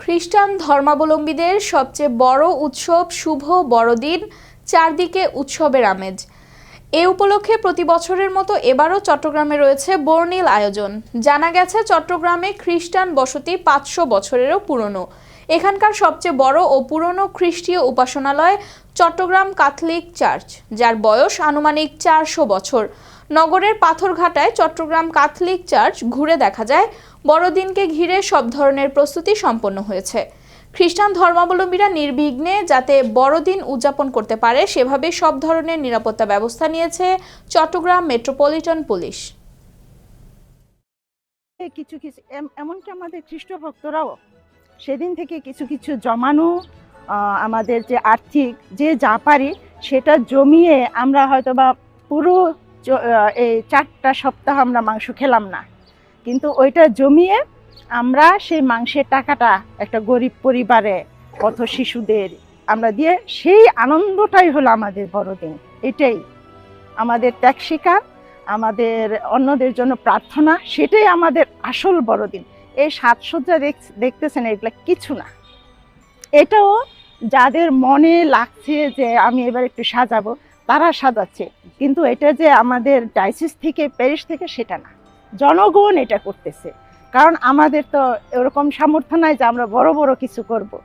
খ্রিস্টান ধর্মাবলম্বীদের সবচেয়ে বড় উৎসব শুভ বড়দিন, চারদিকে উৎসবের আমেজ। এ উপলক্ষে প্রতি বছরের মতো এবারও চট্টগ্রামে রয়েছে বর্ণিল আয়োজন। জানা গেছে, চট্টগ্রামে খ্রিস্টান বসতি পাঁচশো বছরেরও পুরনো। এখানকার সবচেয়ে বড় ও পুরনো খ্রিস্টীয় উপাসনালয় চট্টগ্রাম ক্যাথলিক চার্চ, যার বয়স আনুমানিক চারশো বছর। নগরের পাথরঘাটায় চট্টগ্রাম ক্যাথলিক চার্চ ঘুরে দেখা যায়, বড়দিনকে ঘিরে সব ধরনের প্রস্তুতি সম্পন্ন হয়েছে। খ্রিস্টান ধর্মাবলম্বীরা নির্বিঘ্নে যাতে বড়দিন উদযাপন করতে পারে, সেভাবে সব ধরনের নিরাপত্তা ব্যবস্থা নিয়েছে চট্টগ্রাম মেট্রোপলিটন পুলিশ। কিছু কিছু এমনকি আমাদের খ্রিস্ট ভক্তরাও সেদিন থেকে কিছু কিছু জমানো আমাদের যে আর্থিক যে যা পারি সেটা জমিয়ে আমরা হয়তো বা পুরো এই চারটা সপ্তাহ আমরা মাংস খেলাম না। কিন্তু ওইটা জমিয়ে আমরা সেই মাংসের টাকাটা একটা গরিব পরিবারে পথ শিশুদের আমরা দিয়ে সেই আনন্দটাই হলো আমাদের বড়দিন। এটাই। আমাদের ত্যাগ স্বীকার, আমাদের অন্যদের জন্য প্রার্থনা, সেটাই আমাদের আসল বড়দিন। এই সাজসজ্জা দেখ- দেখতেছেন এগুলো কিছু না। এটাও যাদের মনে লাগছে যে আমি এবার একটু সাজাবো, তারা সাজাচ্ছে। কিন্তু এটা যে আমাদের ডাইসিস থেকে, প্যারিস থেকে, সেটা না। জনগণ এটা করতেছে। কারণ আমাদের তো এরকম সামর্থ্য নাই যে আমরা বড় বড় কিছু করব।